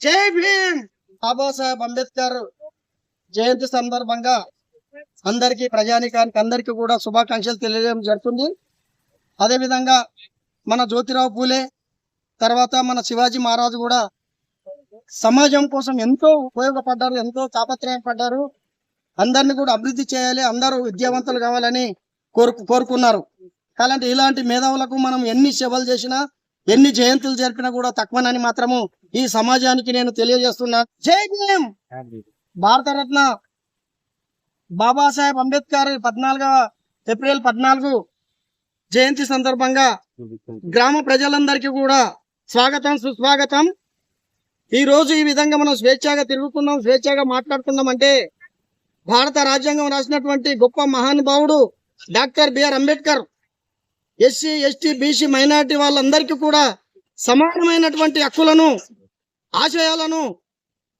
జై భీమ్! బాబాసాహెబ్ అంబేద్కర్ జయంతి సందర్భంగా అందరికీ ప్రజానికానికి అందరికీ కూడా శుభాకాంక్షలు తెలియజేయడం జరుగుతుంది. అదేవిధంగా మన జ్యోతిరావు పూలే తర్వాత మన శివాజీ మహారాజు కూడా సమాజం కోసం ఎంతో ఉపయోగపడ్డారు ఎంతో తాపత్రయం పడ్డారు అందరిని కూడా అభివృద్ధి చేయాలి అందరూ విద్యావంతులు కావాలని కోరుకు కోరుకున్నారు. అలాంటి ఇలాంటి మేధావులకు మనం ఎన్ని సేవలు చేసినా ఎన్ని జయంతులు జరిపినా కూడా తక్కువనని మాత్రము ఈ సమాజానికి నేను తెలియజేస్తున్నా. జై భీమ్! భారతరత్న బాబాసాహెబ్ అంబేద్కర్ పద్నాలుగవ ఏప్రిల్ పద్నాలుగు జయంతి సందర్భంగా గ్రామ ప్రజలందరికీ కూడా స్వాగతం సుస్వాగతం. ఈ రోజు ఈ విధంగా మనం స్వేచ్ఛగా తిరుగుతున్నాం స్వేచ్ఛగా మాట్లాడుతున్నాం అంటే భారత రాజ్యాంగం రాసినటువంటి గొప్ప మహానుభావుడు doctor BR Ambedkar SC ST BC minority వాళ్ళందరికీ కూడా సమానమైనటువంటి హక్కులను ఆశయాలను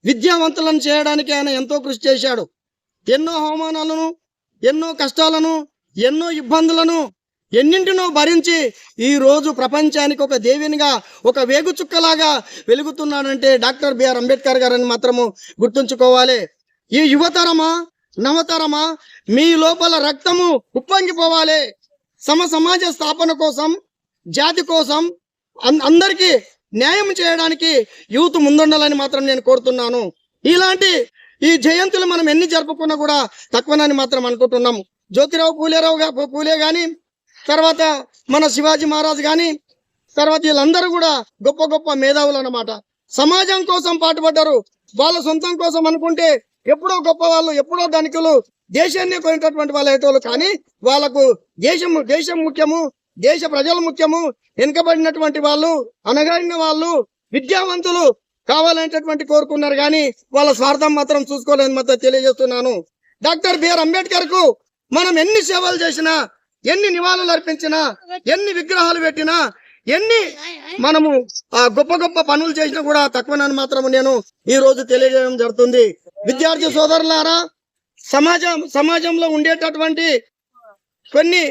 విద్యావంతులను చేయడానికి ఆయన ఎంతో కృషి చేశాడు. ఎన్నో అవమానాలను ఎన్నో కష్టాలను ఎన్నో ఇబ్బందులను ఎన్నింటినో భరించి ఈరోజు ప్రపంచానికి ఒక దేవినిగా ఒక వేగుచుక్కలాగా వెలుగుతున్నాడంటే డాక్టర్ బిఆర్ అంబేద్కర్ గారని మాత్రము గుర్తుంచుకోవాలి. ఈ యువతరమా నవతరమా మీ లోపల రక్తము ఉప్పొంగిపోవాలి. సమ సమాజ స్థాపన కోసం జాతి కోసం అందరికీ న్యాయం చేయడానికి యూత్ ముందుండాలని మాత్రం నేను కోరుతున్నాను. ఇలాంటి ఈ జయంతులు మనం ఎన్ని జరుపుకున్నా కూడా తక్కువనని మాత్రం అనుకుంటున్నాం. జ్యోతిరావు పూలేరావు పూలే గాని తర్వాత మన శివాజీ మహారాజ్ గాని తర్వాత వీళ్ళందరూ కూడా గొప్ప గొప్ప మేధావులు అన్నమాట. సమాజం కోసం పాటుపడ్డారు. వాళ్ళ సొంతం కోసం అనుకుంటే ఎప్పుడో గొప్ప వాళ్ళు ఎప్పుడో ధనికులు దేశాన్ని కొనేటటువంటి వాళ్ళ హేతువులు కానీ వాళ్ళకు దేశం దేశం ముఖ్యము. దేశ ప్రజలు ముఖ్యము. వెనుకబడినటువంటి వాళ్ళు అనగాడిన వాళ్ళు విద్యావంతులు కావాలనేటటువంటి కోరుకున్నారు కానీ వాళ్ళ స్వార్థం మాత్రం చూసుకోలేని మాత్రం తెలియజేస్తున్నాను. డాక్టర్ బిఆర్ అంబేద్కర్కు మనం ఎన్ని సేవలు చేసినా ఎన్ని నివాళులు అర్పించినా ఎన్ని విగ్రహాలు పెట్టినా ఎన్ని మనము ఆ గొప్ప గొప్ప పనులు చేసినా కూడా తక్కువనని మాత్రం నేను ఈ రోజు తెలియజేయడం జరుగుతుంది. విద్యార్థి సోదరులారా సమాజం సమాజంలో ఉండేటటువంటి కొన్ని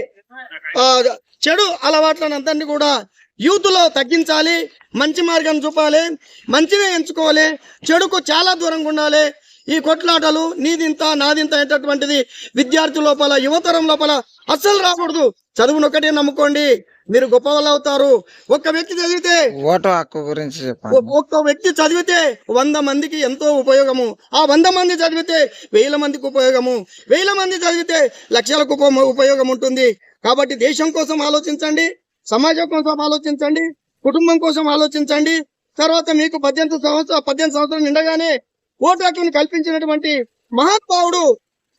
చెడు అలవాట్లను కూడా యూత్లో తగ్గించాలి మంచి మార్గం చూపాలి మంచిగా ఎంచుకోవాలి చెడుకు చాలా దూరంగా ఉండాలి ఈ కొట్లాటలు నీదింత నాదింత అనేటటువంటిది విద్యార్థి లోపల యువతరం లోపల అస్సలు రాకూడదు. చదువును ఒకటే నమ్ముకోండి. మీరు గొప్ప వాళ్ళు అవుతారు. ఒక్క వ్యక్తి చదివితే ఓటు హక్కు గురించి ఒక్క వ్యక్తి చదివితే వంద మందికి ఎంతో ఉపయోగము. ఆ వంద మంది చదివితే వేల మందికి ఉపయోగము. వేల మంది చదివితే లక్షలకు ఉప- ఉపయోగం ఉంటుంది. కాబట్టి దేశం కోసం ఆలోచించండి. సమాజం కోసం ఆలోచించండి. కుటుంబం కోసం ఆలోచించండి. తర్వాత మీకు పద్దెనిమిది సంవత్సరం పద్దెనిమిది సంవత్సరం నిండగానే ఓటు హక్కును కల్పించినటువంటి మహాత్మావుడు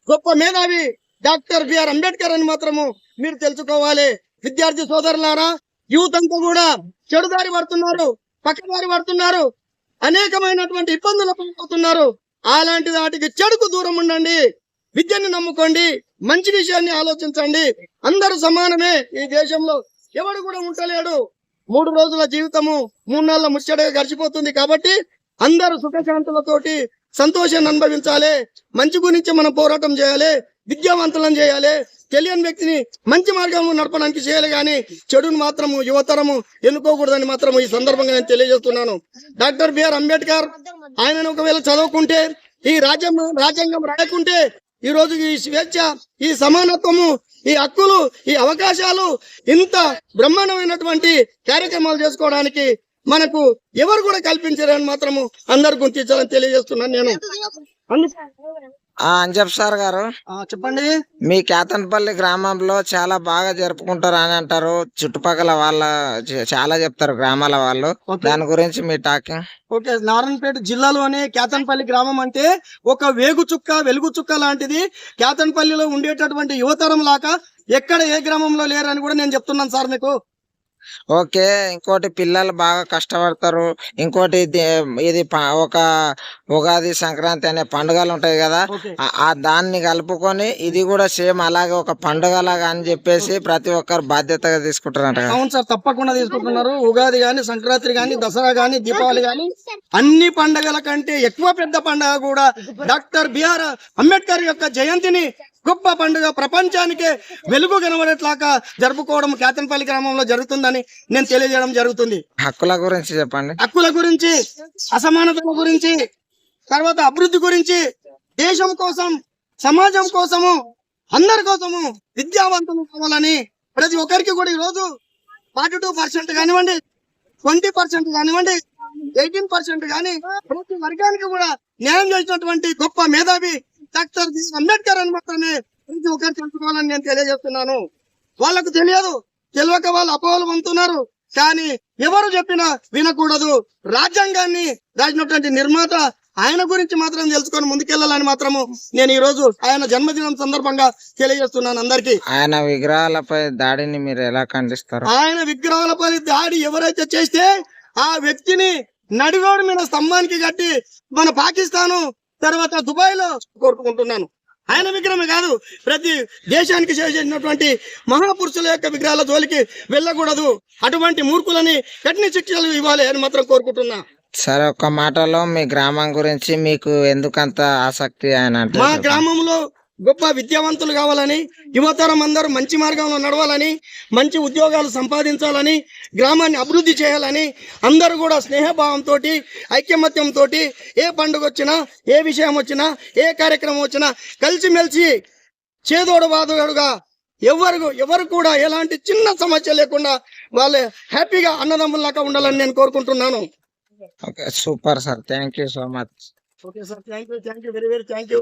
గొప్ప మేధావి డాక్టర్ బిఆర్ అంబేద్కర్ అని మాత్రము మీరు తెలుసుకోవాలి. విద్యార్థి సోదరులారా యూత్ అంతా కూడా చెడుదారి పడుతున్నారు పక్కదారి పడుతున్నారు అనేకమైనటువంటి ఇబ్బందులు పడుతున్నారు. అలాంటి వాటికి చెడుకు దూరం ఉండండి విద్యను నమ్ముకోండి మంచి విషయాన్ని ఆలోచించండి. అందరూ సమానమే ఈ దేశంలో ఎవడు కూడా ఉండలేడు. మూడు రోజుల జీవితము మూడు నెలల ముచ్చటగా గడిచిపోతుంది కాబట్టి అందరూ సుఖశాంతులతోటి సంతోషాన్ని అనుభవించాలి. మంచి గురించి మనం పోరాటం చేయాలి. విద్యావంతులను చేయాలి. తెలియని వ్యక్తిని మంచి మార్గంలో నడపడానికి చేయాలి కానీ చెడును మాత్రము యువతరము ఎన్నుకోకూడదని మాత్రం ఈ సందర్భంగా నేను తెలియజేస్తున్నాను. డాక్టర్ బిఆర్ అంబేద్కర్ ఆయన ఒకవేళ చదవకుంటే ఈ రాజ్యం రాజ్యాంగం రాయకుంటే ఈ రోజు ఈ స్వేచ్ఛ ఈ సమానత్వము ఈ హక్కులు ఈ అవకాశాలు ఇంత బ్రహ్మాండమైనటువంటి కార్యక్రమాలు చేసుకోవడానికి మనకు ఎవరు కూడా కల్పించారని మాత్రము అందరు గుర్తించాలని తెలియజేస్తున్నాను నేను. అంజబ్ సార్ గారు చెప్పండి. మీ కేతన్పల్లి గ్రామంలో చాలా బాగా జరుపుకుంటారు అని అంటారు. చుట్టుపక్కల వాళ్ళ చాలా చెప్తారు గ్రామాల వాళ్ళు. దాని గురించి మీ టాకింగ్. ఓకే నారాయణపేట జిల్లాలోనే కేతన్పల్లి గ్రామం అంటే ఒక వేగు చుక్క వెలుగు చుక్క లాంటిది. కేతన్పల్లిలో ఉండేటటువంటి యువతరం లాగా ఎక్కడ ఏ గ్రామంలో లేరని కూడా నేను చెప్తున్నాను సార్ మీకు. ఓకే ఇంకోటి పిల్లలు బాగా కష్టపడతారు. ఇంకోటి ఇది ఒక ఉగాది సంక్రాంతి అనే పండుగలు ఉంటాయి కదా ఆ- దాన్ని కలుపుకొని ఇది కూడా సేమ్ అలాగే ఒక పండుగలాగా అని చెప్పేసి ప్రతి ఒక్కరు బాధ్యతగా తీసుకుంటారంట. అవును సార్ తప్పకుండా తీసుకుంటున్నారు. ఉగాది గాని సంక్రాంతి గాని దసరా గాని దీపావళి గాని అన్ని పండగల కంటే ఎక్కువ పెద్ద పండగ కూడా డాక్టర్ బిఆర్ అంబేద్కర్ యొక్క జయంతిని గొప్ప పండుగ ప్రపంచానికే వెలుగు కనబడేట్లాగా జరుపుకోవడం కేతన్పల్లి గ్రామంలో జరుగుతుందని నేను తెలియజేయడం జరుగుతుంది. హక్కుల గురించి చెప్పండి. హక్కుల గురించి అసమానతల గురించి తర్వాత అభివృద్ధి గురించి దేశం కోసం సమాజం కోసము అందరి కోసము విద్యావంతులు కావాలని ప్రతి ఒక్కరికి కూడా ఈ రోజు ఫార్టీ టూ పర్సెంట్ కానివ్వండి ట్వంటీ పర్సెంట్ కానివ్వండి ఎయిటీన్ పర్సెంట్ కానీ ప్రతి వర్గానికి కూడా న్యాయం చేసినటువంటి గొప్ప మేధావి డాక్టర్. అంబేద్కర్ అని మాత్రమే ప్రతి ఒక్కరు తెలుసుకోవాలని నేను తెలియజేస్తున్నాను. వాళ్ళకు తెలియదు. తెలియక వాళ్ళు అపోహలు పొందుతున్నారు. కానీ ఎవరు చెప్పినా వినకూడదు. రాజ్యాంగాన్ని రాసినటువంటి నిర్మాత ఆయన గురించి మాత్రం తెలుసుకొని ముందుకెళ్ళాలని మాత్రము నేను ఈ రోజు ఆయన జన్మదినం సందర్భంగా తెలియజేస్తున్నాను అందరికీ. ఆయన విగ్రహాలపై దాడిని మీరు ఎలా ఖండిస్తారు? ఆయన విగ్రహాలపై దాడి ఎవరైతే చేస్తే ఆ వ్యక్తిని నడిరోడ్డు మీద స్తంభానికి కట్టి మన పాకిస్తాను తర్వాత దుబాయ్లో కోరుకుంటున్నాను. ఆయన విగ్రహమే కాదు ప్రతి దేశానికి సేవ చేసినటువంటి మహాపురుషుల యొక్క విగ్రహాల జోలికి వెళ్ళకూడదు. అటువంటి మూర్ఖులని కఠిన శిక్షలు ఇవ్వాలి అని మాత్రం కోరుకుంటున్నా. సరే ఒక్క మాటలో మీ గ్రామం గురించి మీకు ఎందుకంత ఆసక్తి ఆయన అంటే మా. గ్రామంలో గొప్ప విద్యావంతులు కావాలని యువతరం అందరూ మంచి మార్గంలో నడవాలని మంచి ఉద్యోగాలు సంపాదించాలని గ్రామాన్ని అభివృద్ధి చేయాలని అందరూ కూడా స్నేహభావంతో ఐక్యమత్యంతో ఏ పండుగ వచ్చినా ఏ విషయం వచ్చినా ఏ కార్యక్రమం వచ్చినా కలిసిమెలిసి చేదోడు వాదోడుగా ఎవరు ఎవరు కూడా ఎలాంటి చిన్న సమస్య లేకుండా వాళ్ళు హ్యాపీగా అన్నదమ్ములాగా ఉండాలని నేను కోరుకుంటున్నాను. Okay super sir. Thank you so much. Okay sir thank you thank you very very thank you.